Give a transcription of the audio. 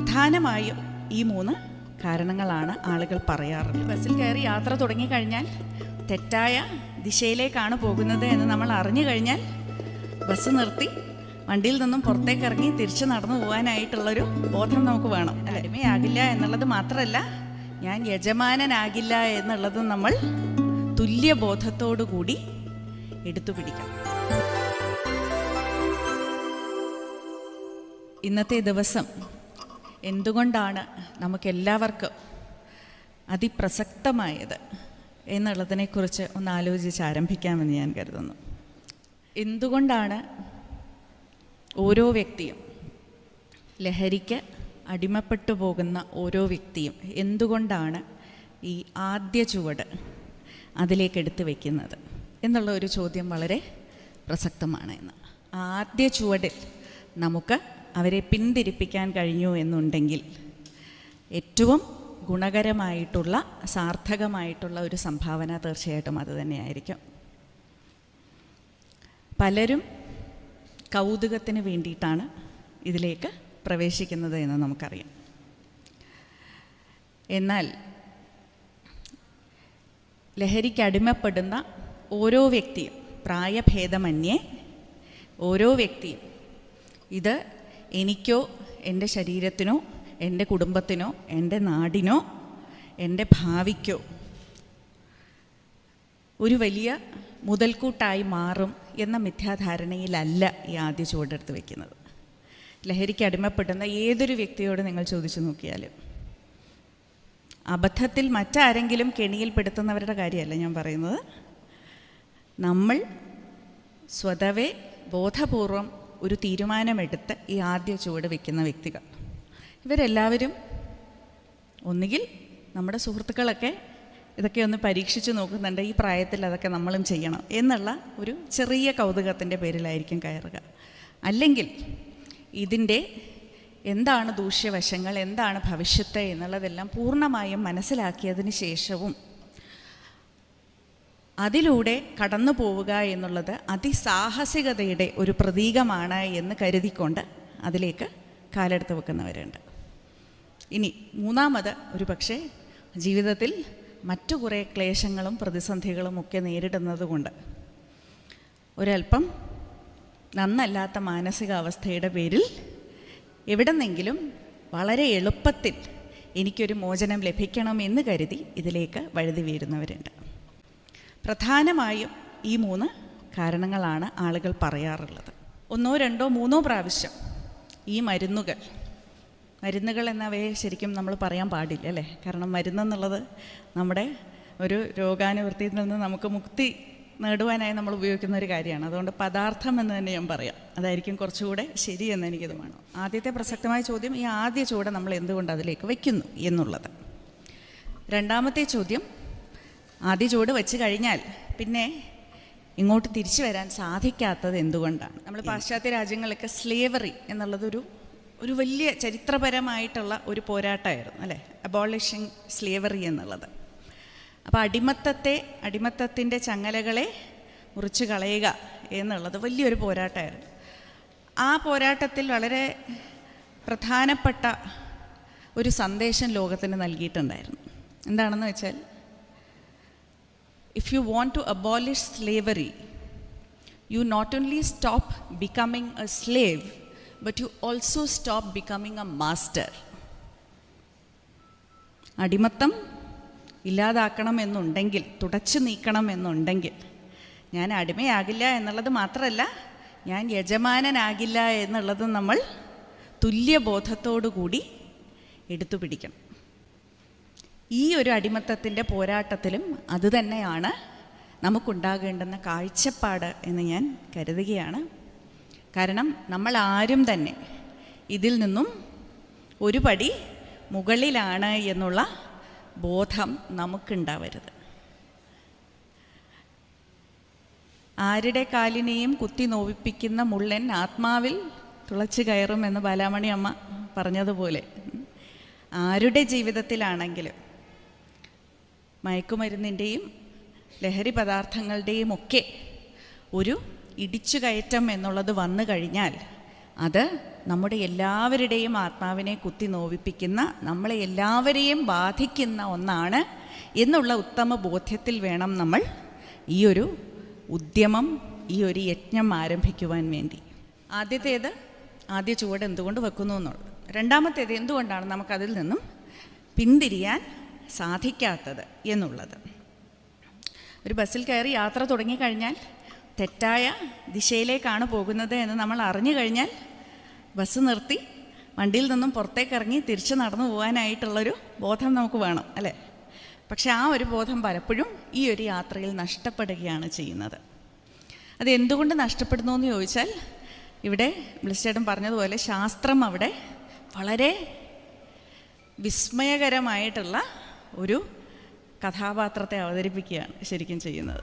പ്രധാനമായും ഈ മൂന്ന് കാരണങ്ങളാണ് ആളുകൾ പറയാറുള്ളത്. ബസ്സിൽ കയറി യാത്ര തുടങ്ങിക്കഴിഞ്ഞാൽ തെറ്റായ ദിശയിലേക്കാണ് പോകുന്നത് എന്ന് നമ്മൾ അറിഞ്ഞു കഴിഞ്ഞാൽ ബസ് നിർത്തി വണ്ടിയിൽ നിന്നും പുറത്തേക്ക് ഇറങ്ങി തിരിച്ചു നടന്നു പോകാനായിട്ടുള്ളൊരു ബോധം നമുക്ക് വേണം. അടിമയാകില്ല എന്നുള്ളത് മാത്രമല്ല ഞാൻ യജമാനനാകില്ല എന്നുള്ളത് നമ്മൾ തുല്യ ബോധത്തോടു കൂടി എടുത്തു പിടിക്കണം. ഇന്നത്തെ ദിവസം എന്തുകൊണ്ടാണ് നമുക്കെല്ലാവർക്കും അതിപ്രസക്തമായത് എന്നുള്ളതിനെക്കുറിച്ച് ഒന്ന് ആലോചിച്ച് ആരംഭിക്കാമെന്ന് ഞാൻ കരുതുന്നു. എന്തുകൊണ്ടാണ് ഓരോ വ്യക്തിയും ലഹരിക്ക് അടിമപ്പെട്ടു പോകുന്ന ഓരോ വ്യക്തിയും എന്തുകൊണ്ടാണ് ഈ ആദ്യ ചുവട് അതിലേക്ക് എടുത്തു വയ്ക്കുന്നത് എന്നുള്ള ഒരു ചോദ്യം വളരെ പ്രസക്തമാണ് എന്ന്. ആദ്യ ചുവടിൽ നമുക്ക് അവരെ പിന്തിരിപ്പിക്കാൻ കഴിഞ്ഞു എന്നുണ്ടെങ്കിൽ ഏറ്റവും ഗുണകരമായിട്ടുള്ള സാർത്ഥകമായിട്ടുള്ള ഒരു സംഭാവന തീർച്ചയായിട്ടും അത് തന്നെയായിരിക്കും. പലരും കൗതുകത്തിന് വേണ്ടിയിട്ടാണ് ഇതിലേക്ക് പ്രവേശിക്കുന്നത് എന്ന് നമുക്കറിയാം. എന്നാൽ ലഹരിക്ക് അടിമപ്പെടുന്ന ഓരോ വ്യക്തിയും പ്രായഭേദമന്യേ ഓരോ വ്യക്തിയും ഇത് എനിക്കോ എന്റെ ശരീരത്തിനോ എന്റെ കുടുംബത്തിനോ എന്റെ നാടിനോ എന്റെ ഭാവിക്കോ ഒരു വലിയ മുതൽക്കൂട്ടായി മാറും എന്ന മിഥ്യാധാരണയിലല്ല ഈ ആദ്യ ചുവടെടുത്ത് വയ്ക്കുന്നത് ലഹരിക്ക് അടിമപ്പെടുന്ന ഏതൊരു വ്യക്തിയോട് നിങ്ങൾ ചോദിച്ചു നോക്കിയാലും? അബദ്ധത്തിൽ മറ്റാരെങ്കിലും കെണിയിൽപ്പെടുത്തുന്നവരുടെ കാര്യമല്ല ഞാൻ പറയുന്നത്. നമ്മൾ സ്വതവേ ബോധപൂർവം ഒരു തീരുമാനമെടുത്ത് ഈ ആദ്യ ചുവട് വയ്ക്കുന്ന വ്യക്തികൾ. ഇവരെല്ലാവരും ഒന്നുകിൽ നമ്മുടെ സുഹൃത്തുക്കളൊക്കെ ഇതൊക്കെ ഒന്ന് പരീക്ഷിച്ച് നോക്കുന്നുണ്ട് ഈ പ്രായത്തിൽ അതൊക്കെ നമ്മളും ചെയ്യണം എന്നുള്ള ഒരു ചെറിയ കൗതുകത്തിന്റെ പേരിലായിരിക്കും കയറുക. അല്ലെങ്കിൽ ഇതിന്റെ എന്താണ് ദൂഷ്യവശങ്ങൾ എന്താണ് ഭവിഷ്യത്ത് എന്നുള്ളതെല്ലാം പൂർണമായും മനസ്സിലാക്കിയതിന് ശേഷവും അതിലൂടെ കടന്നു പോവുക എന്നുള്ളത് അതിസാഹസികതയുടെ ഒരു പ്രതീകമാണ് എന്ന് കരുതിക്കൊണ്ട് അതിലേക്ക് കാലെടുത്ത് വെക്കുന്നവരുണ്ട്. ഇനി മൂന്നാമത് ഒരു പക്ഷേ ജീവിതത്തിൽ മറ്റു കുറേ ക്ലേശങ്ങളും പ്രതിസന്ധികളും ഒക്കെ നേരിടുന്നത് കൊണ്ട് ഒരല്പം നന്നല്ലാത്ത മാനസികാവസ്ഥയുടെ പേരിൽ എവിടെന്നെങ്കിലും വളരെ എളുപ്പത്തിൽ എനിക്കൊരു മോചനം ലഭിക്കണം എന്ന് കരുതി ഇതിലേക്ക് വഴുതി വീഴുന്നവരുണ്ട്. പ്രധാനമായും ഈ മൂന്ന് കാരണങ്ങളാണ് ആളുകൾ പറയാറുള്ളത്. ഒന്നോ രണ്ടോ മൂന്നോ പ്രാവശ്യം ഈ മരുന്നുകൾ മരുന്നുകൾ എന്നവയെ ശരിക്കും നമ്മൾ പറയാൻ പാടില്ല അല്ലേ? കാരണം മരുന്നെന്നുള്ളത് നമ്മുടെ ഒരു രോഗാനുവൃത്തിയിൽ നിന്ന് നമുക്ക് മുക്തി നേടുവാനായി നമ്മൾ ഉപയോഗിക്കുന്ന ഒരു കാര്യമാണ്. അതുകൊണ്ട് പദാർത്ഥം എന്ന് തന്നെ ഞാൻ പറയാം. അതായിരിക്കും കുറച്ചുകൂടെ ശരിയെന്ന് എനിക്ക് തോന്നുന്നു ആദ്യത്തെ പ്രസക്തമായ ചോദ്യം ഈ ആദ്യ ചൂട് നമ്മൾ എന്തുകൊണ്ട് അതിലേക്ക് വയ്ക്കുന്നു എന്നുള്ളത്. രണ്ടാമത്തെ ചോദ്യം ആദ്യ ചൂട് വെച്ച് കഴിഞ്ഞാൽ പിന്നെ ഇങ്ങോട്ട് തിരിച്ചു വരാൻ സാധിക്കാത്തത് എന്തുകൊണ്ടാണ്? നമ്മൾ പാശ്ചാത്യ രാജ്യങ്ങളൊക്കെ സ്ലേവറി എന്നുള്ളതൊരു ഒരു വലിയ ചരിത്രപരമായിട്ടുള്ള ഒരു പോരാട്ടമായിരുന്നു അല്ലേ? അബോളിഷിങ് സ്ലേവറി എന്നുള്ളത്. അപ്പോൾ അടിമത്തത്തെ അടിമത്തത്തിന്റെ ചങ്ങലകളെ മുറിച്ച് കളയുക എന്നുള്ളത് വലിയൊരു പോരാട്ടമായിരുന്നു. ആ പോരാട്ടത്തിൽ വളരെ പ്രധാനപ്പെട്ട ഒരു സന്ദേശം ലോകത്തിന് നൽകിയിട്ടുണ്ടായിരുന്നു. എന്താണെന്ന് വെച്ചാൽ if you want to abolish slavery, you not only stop becoming a slave, but you also stop becoming a master. അടിമത്തം ഇല്ലാതാക്കണമെന്നുണ്ടെങ്കിൽ തുടച്ചു നീക്കണമെന്നുണ്ടെങ്കിൽ ഞാൻ അടിമയാകില്ല എന്നുള്ളത് മാത്രമല്ല ഞാൻ യജമാനനാകില്ല എന്നുള്ളത് നമ്മൾ തുല്യബോധത്തോടു കൂടി എടുത്തു പിടിക്കണം ഈ ഒരു അടിമത്തത്തിന്റെ പോരാട്ടത്തിലും അതുതന്നെയാണ് നമുക്കുണ്ടാകേണ്ടുന്ന കാഴ്ചപ്പാട് എന്ന് ഞാൻ കരുതുകയാണ്. കാരണം നമ്മൾ ആരും തന്നെ ഇതിൽ നിന്നും ഒരു പടി മുകളിലാണ് എന്നുള്ള ബോധം നമുക്കുണ്ടാവരുത്. ആരുടെ കാലിനെയും കുത്തി നോവിപ്പിക്കുന്ന മുള്ളൻ ആത്മാവിൽ തുളച്ചു കയറുമെന്ന് ബാലാമണി അമ്മ പറഞ്ഞതുപോലെ ആരുടെ ജീവിതത്തിലാണെങ്കിലും മയക്കുമരുന്നിന്റെയും ലഹരി പദാർത്ഥങ്ങളുടെയും ഒക്കെ ഒരു ഇടിച്ചു കയറ്റം എന്നുള്ളത് വന്നു കഴിഞ്ഞാൽ അത് നമ്മുടെ എല്ലാവരുടെയും ആത്മാവിനെ കുത്തി നോവിപ്പിക്കുന്ന നമ്മളെ എല്ലാവരെയും ബാധിക്കുന്ന ഒന്നാണ് എന്നുള്ള ഉത്തമ ബോധ്യത്തിൽ വേണം നമ്മൾ ഈ ഒരു ഉദ്യമം ഈ ഒരു യജ്ഞം ആരംഭിക്കുവാൻ വേണ്ടി. ആദ്യത്തേത് ആദ്യ ചുവട് എന്തുകൊണ്ട് വെക്കുന്നു എന്നുള്ളത്. രണ്ടാമത്തേത് എന്തുകൊണ്ടാണ് നമുക്കതിൽ നിന്നും പിന്തിരിയാൻ സാധിക്കാത്തത് എന്നുള്ളത്. ഒരു ബസ്സിൽ കയറി യാത്ര തുടങ്ങിക്കഴിഞ്ഞാൽ തെറ്റായ ദിശയിലേക്കാണ് പോകുന്നത് എന്ന് നമ്മൾ അറിഞ്ഞു കഴിഞ്ഞാൽ ബസ് നിർത്തി വണ്ടിയിൽ നിന്നും പുറത്തേക്ക് ഇറങ്ങി തിരിച്ച് നടന്നു പോകാനായിട്ടുള്ളൊരു ബോധം നമുക്ക് വേണം അല്ലേ? പക്ഷേ ആ ഒരു ബോധം പലപ്പോഴും ഈ ഒരു യാത്രയിൽ നഷ്ടപ്പെടുകയാണ് ചെയ്യുന്നത്. അത് എന്തുകൊണ്ട് നഷ്ടപ്പെടുന്നു എന്ന് ചോദിച്ചാൽ ഇവിടെ ബ്ലിസ്റ്റേഡും പറഞ്ഞതുപോലെ ശാസ്ത്രം അവിടെ വളരെ വിസ്മയകരമായിട്ടുള്ള ഒരു കഥാപാത്രത്തെ അവതരിപ്പിക്കുകയാണ് ശരിക്കും ചെയ്യുന്നത്.